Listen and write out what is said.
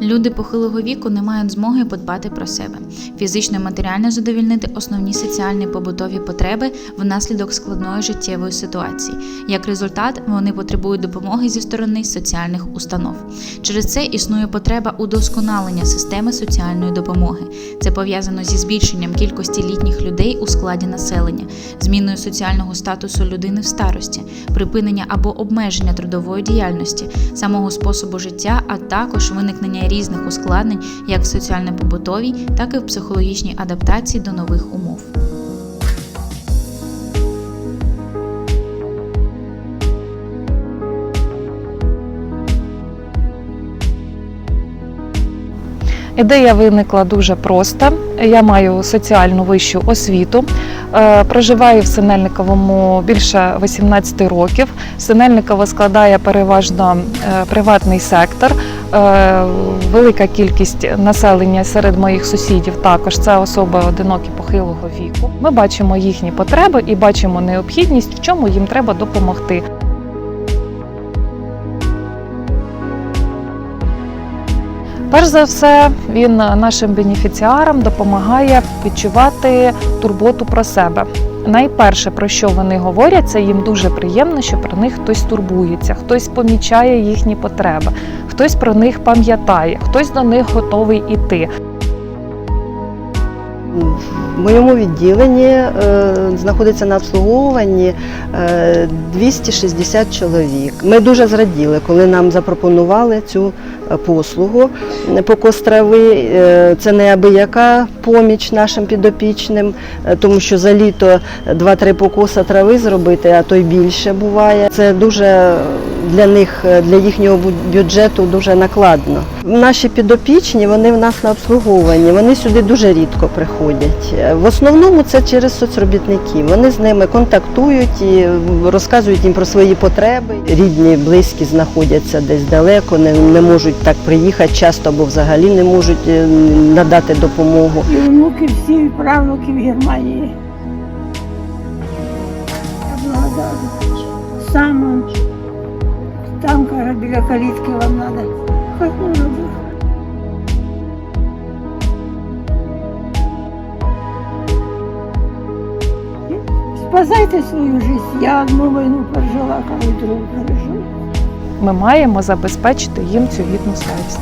Люди похилого віку не мають змоги подбати про себе, фізично і матеріально задовільнити основні соціальні побутові потреби внаслідок складної життєвої ситуації. Як результат, вони потребують допомоги зі сторони соціальних установ. Через це існує потреба удосконалення системи соціальної допомоги. Це пов'язано зі збільшенням кількості літніх людей у складі населення, зміною соціального статусу людини в старості, припинення або обмеження трудової діяльності, самого способу життя, а також виникнення різних ускладнень як в соціально-побутовій, так і в психологічній адаптації до нових умов. Ідея виникла дуже просто. Я маю соціальну вищу освіту, е, проживаю в Синельниковому більше 18 років. Синельниково складає переважно е, приватний сектор. Велика кількість населення серед моїх сусідів також це особи одинокі похилого віку. Ми бачимо їхні потреби і бачимо необхідність, в чому їм треба допомогти. Перш за все, він нашим бенефіціарам допомагає відчувати турботу про себе. Найперше, про що вони говорять, це їм дуже приємно, що про них хтось турбується, хтось помічає їхні потреби, хтось про них пам'ятає, хтось до них готовий іти. В моєму відділенні е, знаходиться на обслуговуванні е, 260 чоловік. Ми дуже зраділи, коли нам запропонували цю е, послугу по кострави. Е, Це неабияка поміч нашим підопічним, е, тому що за літо 2-3 покоса трави зробити, а то й більше буває. Це дуже для них, е, для їхнього бюджету дуже накладно. Наші підопічні, вони в нас на обслуговуванні, вони сюди дуже рідко приходять. Е, В основному це через соцробітників. Вони з ними контактують і розказують їм про свої потреби. Рідні, близькі знаходяться десь далеко, не, не можуть так приїхати часто або взагалі не можуть е, надати допомогу. І внуки всі, і в Германії. Я благодарна. Сам он, там, каже, біля калітки вам треба. Хай було? Спасайте свою життя. Я одну війну пережила, коли другу пережила. Ми маємо забезпечити їм цю гідну старість.